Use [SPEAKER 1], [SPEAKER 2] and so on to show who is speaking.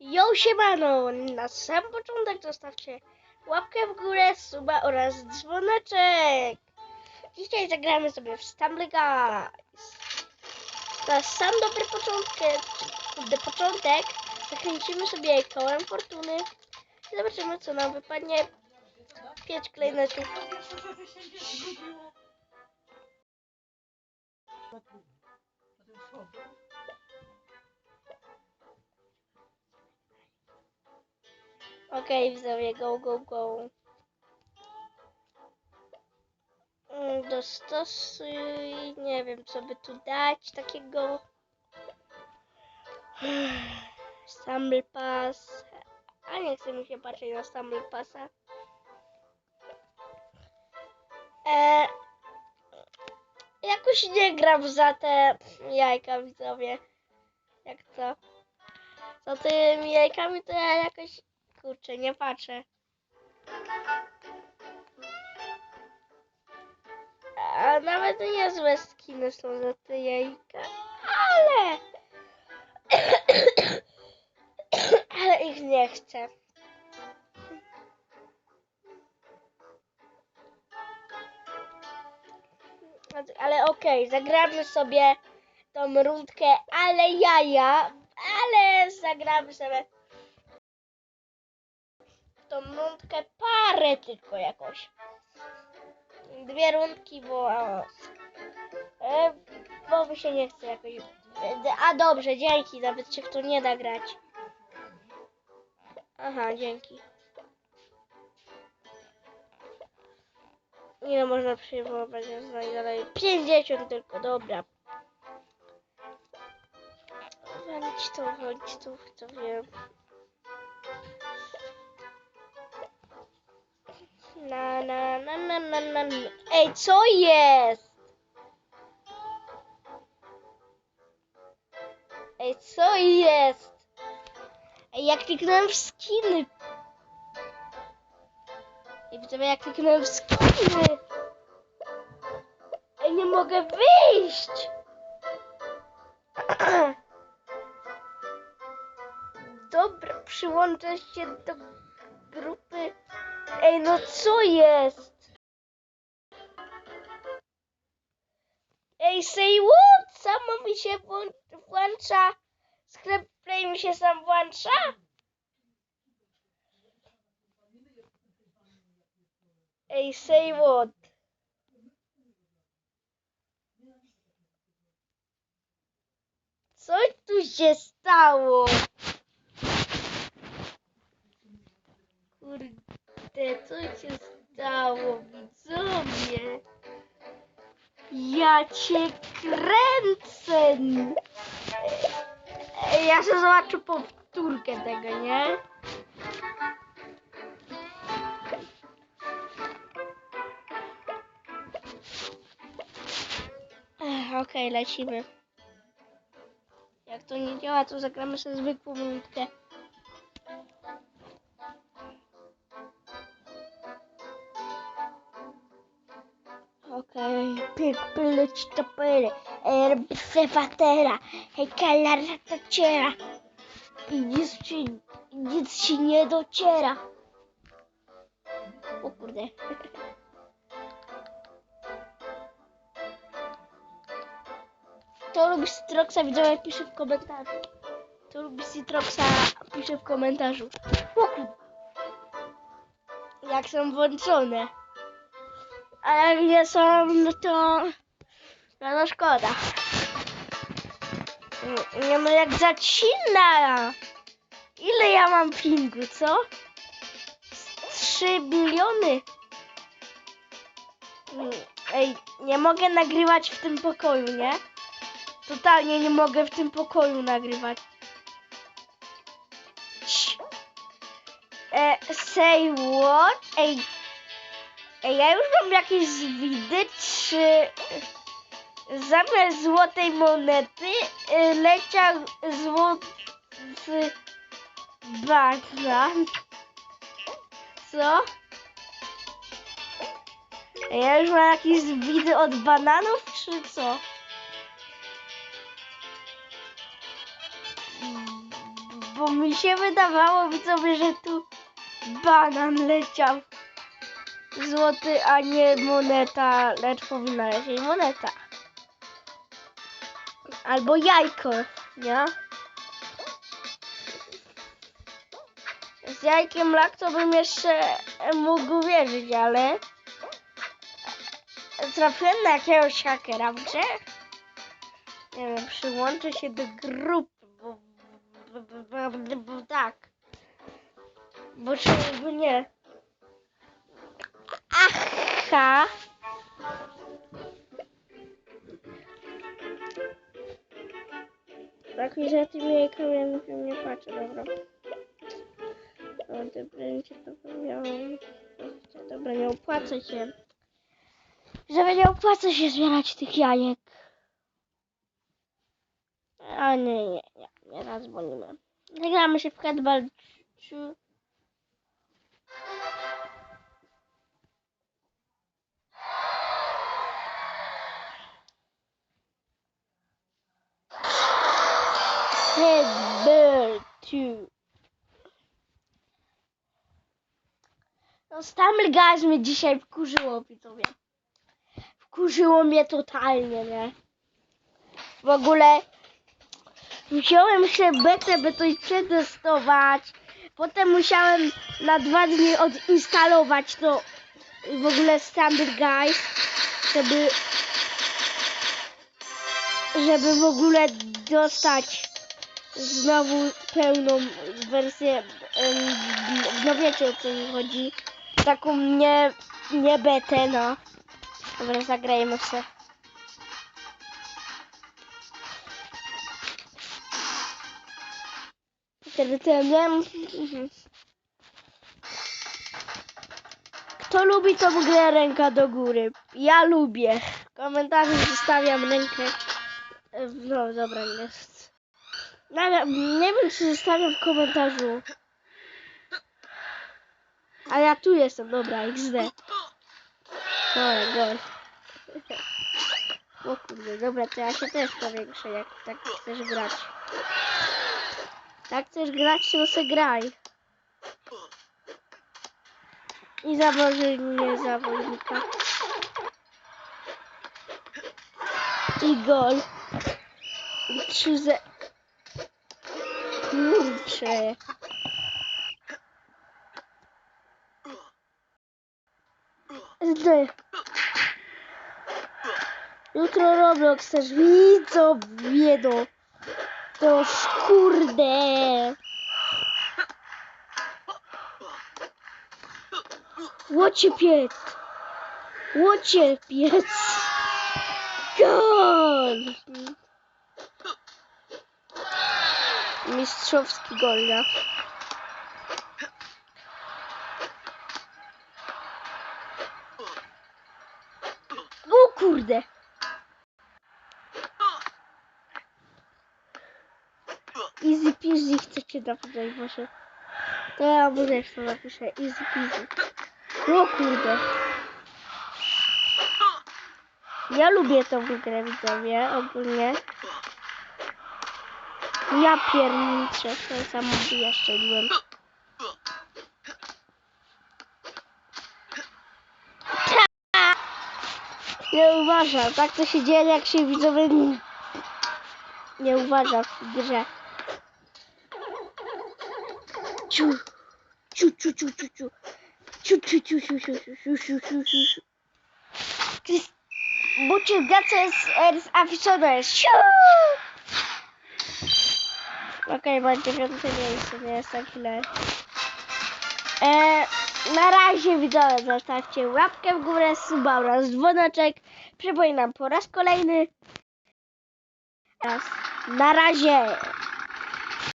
[SPEAKER 1] Jo, siemano! Na sam początek zostawcie łapkę w górę, suba oraz dzwoneczek. Dzisiaj zagramy sobie w Stumble Guys. Na sam dobry początek, kurde, początek zakręcimy sobie kołem fortuny i zobaczymy co nam wypadnie. Pięć klejnetów. Okej, widzowie, go, go, go. Mm, Dostosuj, nie wiem co by tu dać takiego. Stumble Pass. A nie chce mi się patrzeć na Stumble Passa. E, jakoś nie gram za te jajka, widzowie. Jak to? Za tymi jajkami to ja jakoś Kurczę, nie patrzę. A nawet niezłe skiny są za te jajka, ale... ale ich nie chcę. Ale okej, zagramy sobie tą rundkę, ale jaja, ale zagramy sobie tą rundkę parę tylko jakoś. Dwie rundki, bo... E, bo mi się nie chce jakoś... A dobrze, dzięki, nawet się w to nie da grać. Aha, dzięki. Ile można przyjmować? Dalej. 50 tylko, dobra. Walić to, walić to, to wiem. Ej, co jest? Ej, co jest? Ej, jak kliknąłem w skiny. Ej, widzę, jak kliknąłem w skiny. Ej, nie mogę wyjść. Dobra, przyłączę się do grupy. Ej, no co jest? Ej, say what? Samo mi się włą- włącza. Sklep Play mi się sam włącza? Ej, say what? Co tu się stało? Kurde, co się stało, widzowie? Ja cię kręcę! Ja się zobaczę powtórkę tego, nie? Okej, lecimy. Jak to nie działa, to zagramy sobie zwykłą minutkę. Okej, pyk, pyleć to pyle, obserwatera, hej, kalara to ciera. I nic ci, nic ci nie dociera. O kurde. To lubi Citroxa, widzowie, pisze w komentarzu. To lubi Citroxa, pisze w komentarzu. O kurde. Jak są włączone. A jak nie są, no to... No to szkoda. Nie- no, jak zacina. Ile ja mam pingu, co? Z 3 biliony. Ej, nie mogę nagrywać w tym pokoju, nie? Totalnie nie mogę w tym pokoju nagrywać. E, say what? Ej, ej, ja już mam jakieś zwidy, czy zamiast złotej monety y, leciał złoty banan? Co? Ej, Ja już mam jakieś zwidy od bananów, czy co? bo mi się wydawało widzowie, że tu banan leciał. Złoty, a nie moneta, lecz powinna lecieć moneta. Albo jajko, nie? Z jajkiem lak to bym jeszcze mógł wierzyć, ale trafiłem na jakiegoś hakera w grze. Nie wiem, przyłączę się do grupy, bo, bo, bo, bo, bo tak. Bo by nie? Aha! Tak mi za tymi jajkami ja nie patrzę, dobra. O, te będzie to miałem. Dobra, nie opłaca się. Żeby nie opłaca się zbierać tych jajek. A nie, nie, nie, nie zadzwonimy. Zagramy się w Headball 3. Headball 2. No Stumble Guys mnie dzisiaj wkurzyło, widzowie. Wkurzyło mnie totalnie, nie? W ogóle wziąłem się betę, by coś przetestować. Potem musiałem na dwa dni odinstalować to w ogóle Stumble Guys, żeby żeby w ogóle dostać znowu pełną wersję, no wiecie o co mi chodzi, taką nie, nie betę, no. Dobra, zagrajmy się. Wtedy ten, nie? Mhm. Kto lubi tą grę ręka do góry? Ja lubię. W komentarzu zostawiam rękę. E, No dobra, jest. Nawet, nie wiem czy zostawiam w komentarzu. A ja tu jestem, dobra, XD. O, gol. O kurde, dobra, to ja się też powiększę, jak tak chcesz grać. Tak chcesz grać, to se graj. I zawoży mnie zawodnika. I gol. I trzy ze... Kurczę. Jutro Roblox też widzą wiedą. To kurde. Łocie piec. Łocie piec. Gol. Mistrzowski gol, ja. O kurde. Easy peasy chcecie napisać może. To ja może jeszcze napiszę. Easy peasy. O kurde. Ja lubię tą grę widzowie ogólnie. Ja pierniczę, to samo ja strzeliłem. Nie uważam, tak to się dzieje jak się widzowie nie uważa w grze. Ciu, ciu, ciu, ciu, ciu, ciu. Ciu, ciu, ciu, ciu, ciu, ciu, ciu, ciu, ciu, ciu, ciu. Chris- Bucie gaces es aficionados. Ciu! Okej, okay, będzie piąte miejsce, nie jest tak źle. E, na razie widzowie, zostawcie łapkę w górę, suba oraz dzwoneczek. Przypominam po raz kolejny. Raz. Na razie.